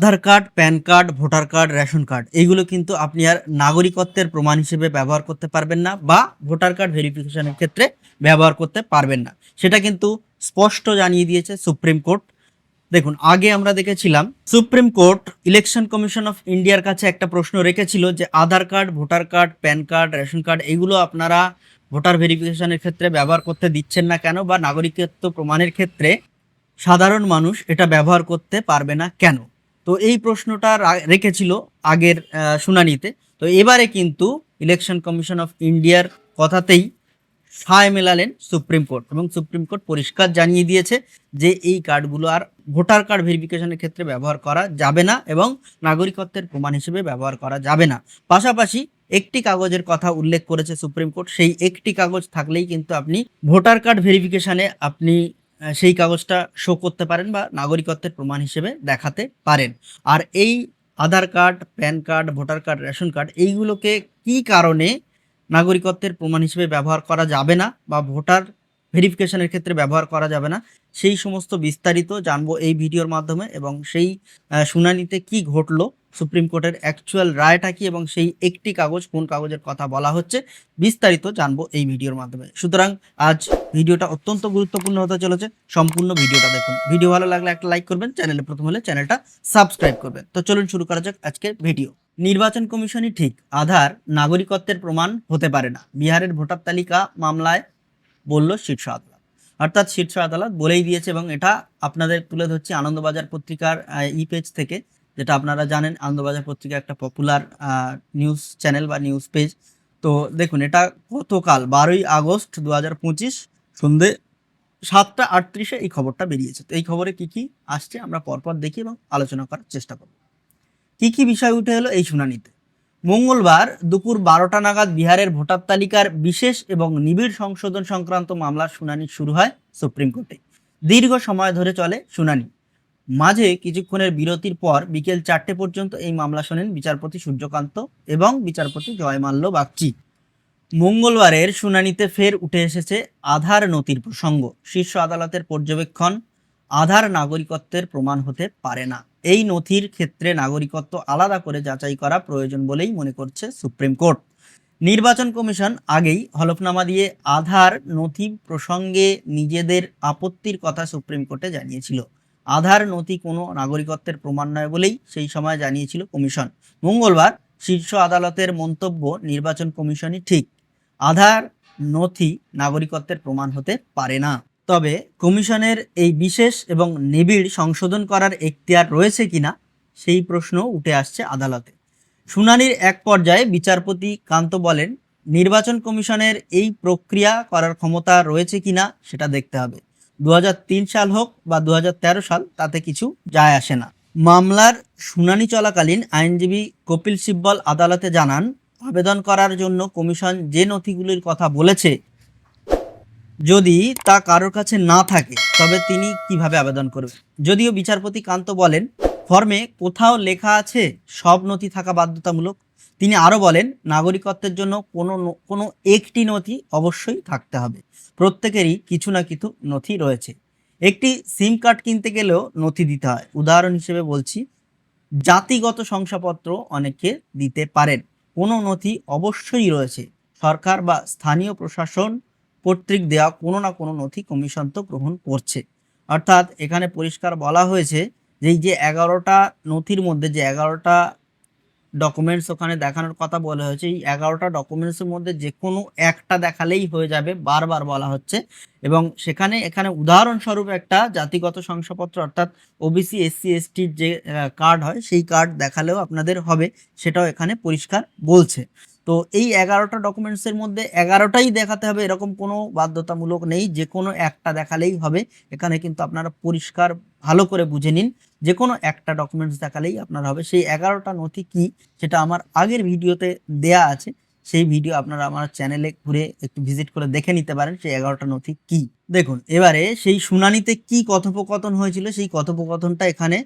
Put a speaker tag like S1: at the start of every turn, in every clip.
S1: Aadhaar card, PAN card, voter card, ration card এইগুলো কিন্তু আপনি আর নাগরিকত্বের প্রমাণ হিসেবে ব্যবহার করতে পারবেন না বা ভোটার কার্ড ভেরিফিকেশনের ক্ষেত্রে ব্যবহার করতে পারবেন না। সেটা কিন্তু স্পষ্ট জানিয়ে দিয়েছে সুপ্রিম কোর্ট। দেখুন, আগে আমরা দেখেছিলাম supreme court, election commission of ইন্ডিয়ার কাছে একটা প্রশ্ন রেখেছিল যে Aadhaar card, voter card, PAN card, ration card, এগুলো আপনারা ভোটার ভেরিফিকেশনের ক্ষেত্রে ব্যবহার করতে দিচ্ছেন না কেন বা নাগরিকত্ব প্রমাণের ক্ষেত্রে সাধারণ মানুষ এটা ব্যবহার করতে পারবে না কেন? তো এই প্রশ্নটা রেখেছিল আগের শুনানিতে। তো এবারে কিন্তু ইলেকশন কমিশন অফ ইন্ডিয়ার কথাতেই সায় মেলালেন সুপ্রিম কোর্ট এবং সুপ্রিম কোর্ট পরিষ্কার জানিয়ে দিয়েছে যে এই কার্ডগুলো আর ভোটার কার্ড ভেরিফিকেশনের ক্ষেত্রে ব্যবহার করা যাবে না এবং নাগরিকত্বের প্রমাণ হিসেবে ব্যবহার করা যাবে না। পাশাপাশি একটি কাগজের কথা উল্লেখ করেছে সুপ্রিম কোর্ট, সেই একটি কাগজ থাকলেই কিন্তু আপনি ভোটার কার্ড ভেরিফিকেশনে আপনি সেই কাগজটা শো করতে পারেন বা নাগরিকত্বের প্রমাণ হিসেবে দেখাতে পারেন। আর এই Aadhaar card, PAN card, voter card, ration card, এইগুলোকে কি কারণে নাগরিকত্বের প্রমাণ হিসেবে ব্যবহার করা যাবে না বা ভোটার ভেরিফিকেশনের ক্ষেত্রে ব্যবহার করা যাবে না, সেই সমস্ত বিস্তারিত জানব এই ভিডিওর মাধ্যমে এবং সেই শুনানিতে কি ঘটলো সুপ্রিম কোর্টের অ্যাকচুয়াল রায়টা কি এবং সেই একটি কাগজ কোন কাগজের কথা বলা হচ্ছে, বিস্তারিত জানব এই ভিডিওর মাধ্যমে। সুতরাং আজ ভিডিওটা অত্যন্ত গুরুত্বপূর্ণ হতে চলেছে, সম্পূর্ণ ভিডিওটা দেখুন। ভিডিও ভালো লাগলে একটা লাইক করবেন, চ্যানেলে প্রথম হলে চ্যানেলটা সাবস্ক্রাইব করবেন। তো চলুন শুরু করা যাক আজকের ভিডিও। নির্বাচন কমিশনই ঠিক, আধার নাগরিকত্বের প্রমাণ হতে পারে না। বিহারের ভোটার তালিকা মামলায় বলল শীর্ষ আদালত। অর্থাৎ শীর্ষ আদালত বলেই দিয়েছে এবং এটা আপনাদের তুলে ধরছি আনন্দবাজার পত্রিকার ই পেজ থেকে। যেটা আপনারা জানেন, আনন্দবাজার পত্রিকা একটা পপুলার নিউজ চ্যানেল বা নিউজ পেজ তো দেখুন, এটা গতকাল বারোই আগস্ট দু হাজার পঁচিশ সন্ধে সাতটা আটত্রিশে এই খবরটা বেরিয়েছে। তো এই খবরে কি কি আসছে আমরা পরপর দেখি এবং আলোচনা করার চেষ্টা করব। কি কি বিষয় উঠে এলো এই শুনানিতে? মঙ্গলবার দুপুর বারোটা নাগাদ বিহারের ভোটার তালিকার বিশেষ এবং নিবিড় সংশোধন সংক্রান্ত মামলার শুনানি শুরু হয় সুপ্রিম কোর্টে। দীর্ঘ সময় ধরে চলে শুনানি। মাঝে কিছুক্ষণের বিরতির পর বিকেল চারটে পর্যন্ত এই মামলা শোনেন বিচারপতি সূর্যকান্ত এবং বিচারপতি জয়মাল্য বাগচি। মঙ্গলবারের শুনানিতে ফের উঠে এসেছে আধার নথির প্রসঙ্গ। শীর্ষ আদালতের পর্যবেক্ষণ, আধার নাগরিকত্বের প্রমাণ হতে পারে না। এই নথির ক্ষেত্রে নাগরিকত্ব আলাদা করে যাচাই করা প্রয়োজন বলেই মনে করছে সুপ্রিম কোর্ট। নির্বাচন কমিশন আগেই হলফনামা দিয়ে আধার নথি প্রসঙ্গে নিজেদের আপত্তির কথা সুপ্রিম কোর্টে জানিয়েছিল। আধার নথি কোনো নাগরিকত্বের প্রমাণ নয় বলেই সেই সময় জানিয়েছিল কমিশন। মঙ্গলবার শীর্ষ আদালতের মন্তব্য নির্বাচন কমিশনই ঠিক। আধার নথি নাগরিকত্বের প্রমাণ হতে পারে না। তবে কমিশনের এই বিশেষ এবং নিবিড় সংশোধন করার এখতিয়ার রয়েছে কিনা সেই প্রশ্ন উঠে আসছে আদালতে। শুনানির এক পর্যায়ে বিচারপতি কান্ত বলেন, নির্বাচন কমিশনের এই প্রক্রিয়া করার ক্ষমতা রয়েছে কিনা সেটা দেখতে হবে। দু হাজার তিন সাল হোক বা দু হাজার তেরো সাল, তাতে কিছু যায় আসে না। মামলার শুনানি চলাকালীন আইনজীবী কপিল সিব্বল আদালতে জানান, আবেদন করার জন্য কমিশন যে নথিগুলির কথা বলেছে যদি তা কারোর কাছে না থাকে, তবে তিনি কীভাবে আবেদন করবেন? যদিও বিচারপতি কান্ত বলেন, ফর্মে কোথাও লেখা আছে, সব নথি থাকা বাধ্যতামূলক তিনি আরও বলেন, নাগরিকত্বের জন্য কোনো কোনো একটি নথি অবশ্যই থাকতে হবে। প্রত্যেকেরই কিছু না কিছু নথি রয়েছে। একটি সিম কার্ড কিনতে গেলেও নথি দিতে হয়। উদাহরণ হিসেবে বলছি, জাতিগত শংসাপত্র অনেকে দিতে পারেন। কোনো নথি অবশ্যই রয়েছে। সরকার বা স্থানীয় প্রশাসন কর্তৃক দেওয়া কোনো না কোনো নথি কমিশন তো গ্রহণ করছে। অর্থাৎ এখানে পরিষ্কার বলা হয়েছে যে, এই যে এগারোটা নথির মধ্যে যে এগারোটা ডকুমেন্টস ওখানে দেখানোর কথা বলা হয়েছে। এই এগারোটা ডকুমেন্টসের মধ্যে যে কোনো একটা দেখালেই হয়ে যাবে, বারবার বলা হচ্ছে। এবং সেখানে, এখানে উদাহরণস্বরূপ একটা জাতিগত শংসাপত্র, অর্থাৎ ওবিসি এসসি এসটির যে কার্ড হয়, সেই কার্ড দেখালেও আপনাদের হবে, সেটাও এখানে পরিষ্কার বলছে। তো এই এগারোটা ডকুমেন্টসের মধ্যে এগারোটাই দেখাতে হবে, এরকম কোনো বাধ্যতামূলক নেই, যে কোনো একটা দেখালেই হবে। এখানে কিন্তু আপনারা পরিষ্কার ভালো করে বুঝে নিন, যে কোনো একটা ডকুমেন্টস দেখালেই আপনার হবে। সেই এগারোটা নথি কি, সেটা আমার আগের ভিডিওতে দেয়া আছে। সেই ভিডিও আপনারা আমার চ্যানেলে ঘুরে একটু ভিজিট করে দেখে নিতে পারেন, সেই এগারোটা নথি কি। দেখুন, এবারে সেই শুনানিতে কি কথোপকথন হয়েছিল, সেই কথোপকথনটা এখানে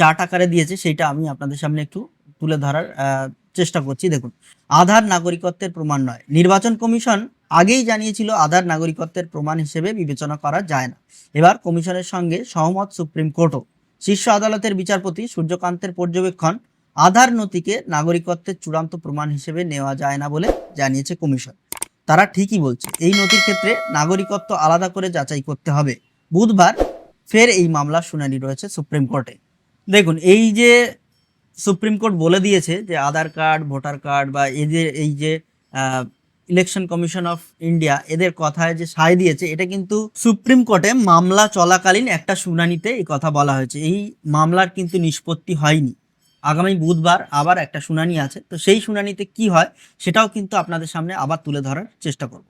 S1: চার্ট আকারে দিয়েছে সেটা আমি আপনাদের সামনে একটু তুলে ধরার চেষ্টা করছি। দেখুন, আধার নাগরিকত্বের প্রমাণ নয়। নির্বাচন কমিশন আগেই জানিয়েছিল আধার নাগরিকত্বের প্রমাণ হিসেবে বিবেচনা করা যায় না। এবার কমিশনের সঙ্গে সহমত সুপ্রিম কোর্টও। শীর্ষ আদালতের বিচারপতি সূর্যকান্তের পর্যবেক্ষণ, আধার নথিকে নাগরিকত্বের চূড়ান্ত প্রমাণ হিসেবে নেওয়া যায় না বলে জানিয়েছে কমিশন। তারা ঠিকই বলছে, এই নথির ক্ষেত্রে নাগরিকত্ব আলাদা করে যাচাই করতে হবে। বুধবার ফের এই মামলার শুনানি রয়েছে সুপ্রিম কোর্টে। দেখুন, এই যে সুপ্রিম কোর্ট বলে দিয়েছে যে আধার কার্ড, ভোটার কার্ড বা এদের এই যে ইলেকশন কমিশন অফ ইন্ডিয়া এদের কথায় যে সায় দিয়েছে, এটা কিন্তু সুপ্রিম কোর্টে মামলা চলাকালীন একটা শুনানিতে এই কথা বলা হয়েছে। এই মামলার কিন্তু নিষ্পত্তি হয়নি। আগামী বুধবার আবার একটা শুনানি আছে। তো সেই শুনানিতে কি হয় সেটাও কিন্তু আপনাদের সামনে আবার তুলে ধরার চেষ্টা করব।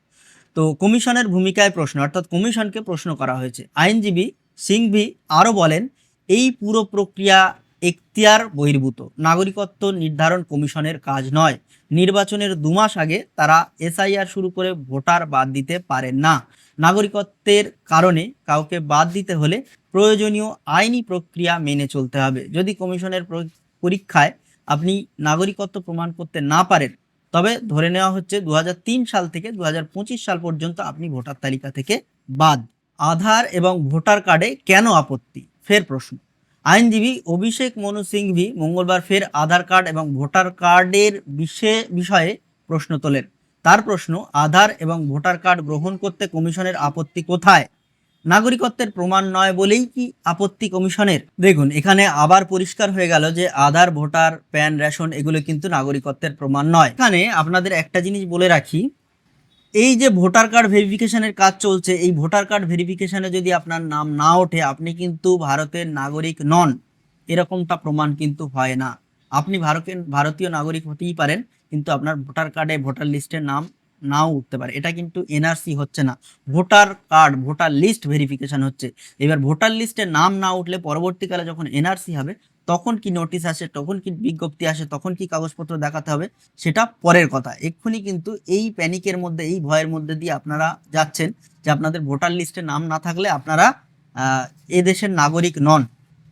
S1: তো কমিশনের ভূমিকায় প্রশ্ন, অর্থাৎ কমিশনকে প্রশ্ন করা হয়েছে। আইনজীবী সিংভি আরও বলেন, এই পুরো প্রক্রিয়া এখতিয়ার বহির্ভূত। নাগরিকত্ব নির্ধারণ কমিশনের কাজ নয়। নির্বাচনের দু মাস আগে তারা এসআইআর শুরু করে ভোটার বাদ দিতে পারেন না। নাগরিকত্বের কারণে কাউকে বাদ দিতে হলে প্রয়োজনীয় আইনি প্রক্রিয়া মেনে চলতে হবে। যদি কমিশনের পরীক্ষায় আপনি নাগরিকত্ব প্রমাণ করতে না পারেন, তবে ধরে নেওয়া হচ্ছে দু হাজার তিন সাল থেকে দু হাজার পঁচিশ সাল পর্যন্ত আপনি ভোটার তালিকা থেকে বাদ। আধার এবং ভোটার কার্ডে কেন আপত্তি? ফের প্রশ্ন। আইনজীবী অভিষেক মনু সিংভি মঙ্গলবার ফের আধার কার্ড এবং ভোটার কার্ডের বিষয়ে বিষয়ে প্রশ্ন তোলেন। তার প্রশ্ন, আধার এবং ভোটার কার্ড গ্রহণ করতে কমিশনের আপত্তি কোথায়? নাগরিকত্বের প্রমাণ নয় বলেই কি আপত্তি কমিশনের? দেখুন, এখানে আবার পরিষ্কার হয়ে গেল যে আধার, ভোটার, প্যান, রেশন এগুলো কিন্তু নাগরিকত্বের প্রমাণ নয়। এখানে আপনাদের একটা জিনিস বলে রাখি এই যে ভোটার কার্ড ভেরিফিকেশনের কাজ চলছে, এই ভোটার কার্ড ভেরিফিকেশনে যদি আপনার নাম না ওঠে, আপনি কিন্তু ভারতের নাগরিক নন। এরকমটা প্রমাণ কিন্তু হয় না। আপনি ভারতের, ভারতীয় নাগরিক হতেই পারেন, কিন্তু আপনার ভোটার কার্ডে, ভোটার লিস্টের নাম নাও উঠতে পারে। এটা কিন্তু এনআরসি হচ্ছে না। Voter card, voter list verification হচ্ছে। এবার ভোটার লিস্টে নাম না উঠলে পরবর্তীকালে যখন এনআরসি হবে তখন কি নোটিশ আসে, তখন কি বিজ্ঞপ্তি আসে, তখন কি কাগজপত্র দেখাতে হবে, সেটা পরের কথা। এক্ষুনি কিন্তু এই প্যানিকের মধ্যে, এই ভয়ের মধ্যে দিয়ে আপনারা যাচ্ছেন যে আপনাদের ভোটার লিস্টে নাম না থাকলে আপনারা এ দেশের নাগরিক নন।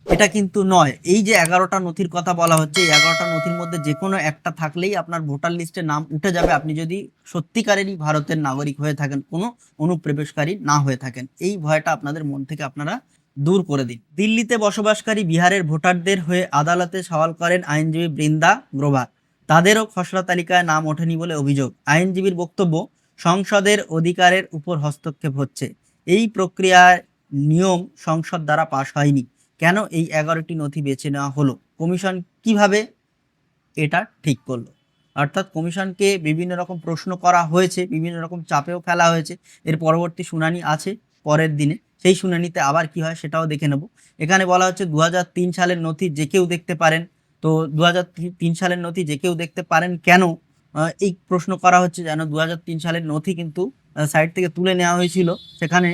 S1: এটা কিন্তু নয়। এই যে এগারোটা নথির কথা বলা হচ্ছে, এই এগারোটা নথির মধ্যে যে কোনো একটা থাকলেই আপনার ভোটার লিস্টে নাম উঠে যাবে। আপনি যদি সত্যিকারেরই ভারতের নাগরিক হয়ে থাকেন, কোনো অনুপ্রবেশকারী না হয়ে থাকেন, এই ভয়টা আপনাদের মন থেকে আপনারা দূর করে দিন। দিল্লিতে বসবাসকারী বিহারের ভোটারদের হয়ে আদালতে সওয়াল করেন আইনজীবী বৃন্দা গ্রোভার। তাদেরও খসড়া তালিকায় নাম ওঠেনি বলে অভিযোগ। আইনজীবীর বক্তব্য, সংসদের অধিকারের উপর হস্তক্ষেপ হচ্ছে। এই প্রক্রিয়ার নিয়ম সংসদ দ্বারা পাশ হয়নি। কেন এই এগারোটি নথি বেছে নেওয়া হলো? কমিশন কীভাবে এটা ঠিক করল? অর্থাৎ কমিশনকে বিভিন্ন রকম প্রশ্ন করা হয়েছে, বিভিন্ন রকম চাপেও ফেলা হয়েছে। এর পরবর্তী শুনানি আছে। পরের দিনে। সেই শুনানিতে আবার কি হয় সেটাও দেখে নেব। এখানে বলা হচ্ছে দু হাজার তিন সালের নথি যে কেউ দেখতে পারেন। তো দু সালের নথি যে কেউ দেখতে পারেন কেন? এই প্রশ্ন করা হচ্ছে যেন দু হাজার তিন সালের নথি কিন্তু সাইট থেকে তুলে নেওয়া হয়েছিল। সেখানে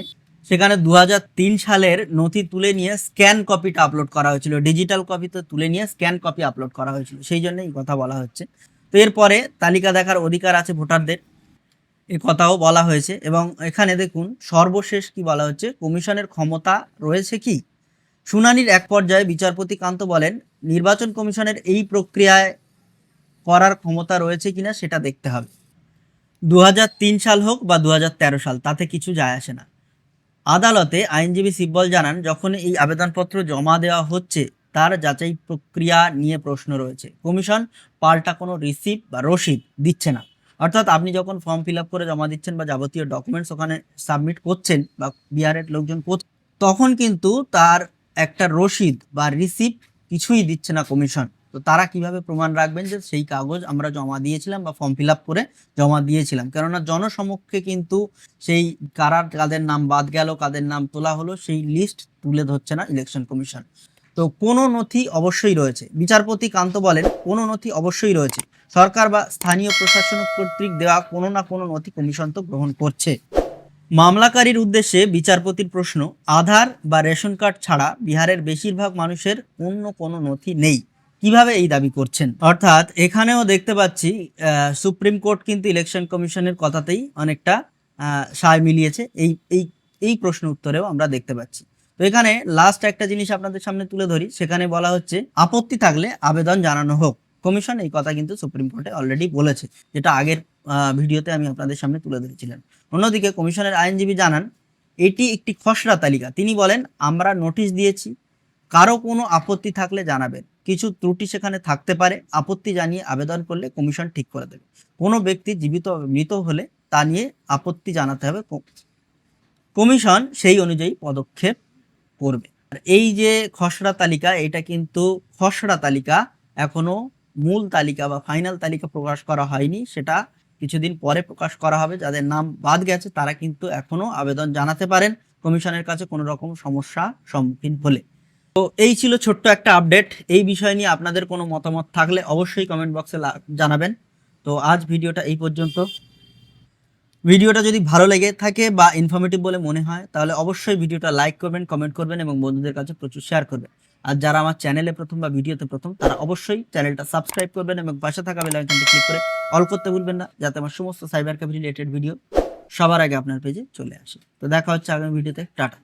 S1: সেখানে দু হাজার তিন সালের নথি তুলে নিয়ে স্ক্যান কপিটা আপলোড করা হয়েছিল। ডিজিটাল কপিতে তুলে নিয়ে স্ক্যান কপি আপলোড করা হয়েছিল। সেই জন্য এই কথা বলা হচ্ছে। তো এরপরে তালিকা দেখার অধিকার আছে ভোটারদের। এ কথাও বলা হয়েছে এবং এখানে দেখুন, সর্বশেষ কি বলা হচ্ছে? কমিশনের ক্ষমতা রয়েছে কি? শুনানির এক পর্যায়ে বিচারপতি কান্ত বলেন, নির্বাচন কমিশনের এই প্রক্রিয়ায় করার ক্ষমতা রয়েছে কিনা সেটা দেখতে হবে। দু হাজার তিন সাল হোক বা দু হাজার তেরো সাল, তাতে কিছু যায় আসে না। আদালতে আইনজীবী সিব্বল জানান, যখন এই আবেদনপত্র জমা দেওয়া হচ্ছে, তার যাচাই প্রক্রিয়া নিয়ে প্রশ্ন রয়েছে। কমিশন পাল্টা কোনো রিসিপ্ট বা রসিদ দিচ্ছে না। অর্থাৎ আপনি যখন ফর্ম ফিল আপ করে জমা দিচ্ছেন বা যাবতীয় ডকুমেন্টস ওখানে সাবমিট করছেন বা বিহারের লোকজন তখন কিন্তু তার একটা রসিদ বা রিসিপ্ট কিছুই দিচ্ছে না কমিশন তো তারা কীভাবে প্রমাণ রাখবেন যে সেই কাগজ আমরা জমা দিয়েছিলাম বা ফর্ম ফিল আপ করে জমা দিয়েছিলাম? কেননা জনসমক্ষে কিন্তু সেই কারার কাদের নাম বাদ গেল, কাদের নাম তোলা হলো, সেই লিস্ট তুলে ধরছে না ইলেকশন কমিশন তো কোনো নথি অবশ্যই রয়েছে। বিচারপতি কান্ত বলেন, কোনো নথি অবশ্যই রয়েছে। সরকার বা স্থানীয় প্রশাসন কর্তৃক দেওয়া কোনো না কোনো নথি কমিশন তো গ্রহণ করছে। মামলাকারীর উদ্দেশ্যে বিচারপতির প্রশ্ন, আধার বা রেশন কার্ড ছাড়া বিহারের বেশিরভাগ মানুষের অন্য কোনো নথি নেই। কীভাবে এই দাবি করছেন? অর্থাৎ এখানেও দেখতে পাচ্ছি সুপ্রিম কোর্ট কিন্তু ইলেকশন কমিশনের কথাতেই অনেকটা সায় মিলিয়েছে। এই এই এই প্রশ্ন উত্তরেও আমরা দেখতে পাচ্ছি। তো এখানে লাস্ট একটা জিনিস আপনাদের সামনে তুলে ধরি, সেখানে বলা হচ্ছে, আপত্তি থাকলে আবেদন জানানো হোক। কমিশন এই কথা কিন্তু সুপ্রিম কোর্টে অলরেডি বলেছে, যেটা আগের ভিডিওতে আমি আপনাদের সামনে তুলে ধরেছিলাম। অন্যদিকে কমিশনের আইনজীবী জানান, এটি একটি খসড়া তালিকা। তিনি বলেন, আমরা নোটিশ দিয়েছি, কারও কোনো আপত্তি থাকলে জানাবেন। কিছু ত্রুটি সেখানে থাকতে পারে, আপত্তি জানিয়ে আবেদন করলে কমিশন ঠিক করে দেবে। কোনো ব্যক্তি জীবিত, মৃত হলে তা নিয়ে আপত্তি জানাতে হবে কমিশন সেই অনুযায়ী পদক্ষেপ করবে এই যে খসড়া তালিকা, এটা কিন্তু খসড়া তালিকা, এখনও মূল তালিকা বা ফাইনাল তালিকা প্রকাশ করা হয়নি। সেটা কিছুদিন পরে প্রকাশ করা হবে, যাদের নাম বাদ গেছে, তারা কিন্তু এখনও আবেদন জানাতে পারেন। কমিশনের কাছে কোনো রকম সমস্যা সম্মুখীন হলে। তো এই ছিল ছোট্ট একটা আপডেট এই বিষয় নিয়ে আপনাদের কোনো মতামত থাকলে অবশ্যই কমেন্ট বক্সে জানাবেন। তো আজ ভিডিওটা এই পর্যন্ত। ভিডিওটা যদি ভালো লেগে থাকে বা ইনফরমেটিভ বলে মনে হয়, তাহলে অবশ্যই ভিডিওটা লাইক করবেন কমেন্ট করবেন এবং বন্ধুদের কাছে প্রচুর শেয়ার করবেন। আর যারা আমার চ্যানেলে প্রথম বা ভিডিওতে প্রথম, তারা অবশ্যই চ্যানেলটা সাবস্ক্রাইব করবেন এবং পাশে থাকা বেলাইকনটি ক্লিক করে অল করতে ভুলবেন না, যাতে আমার সমস্ত সাইবার ক্যাফে রিলেটেড ভিডিও সবার আগে আপনার পেজে চলে আসে। তো দেখা হচ্ছে আগামী ভিডিওতে টাটা।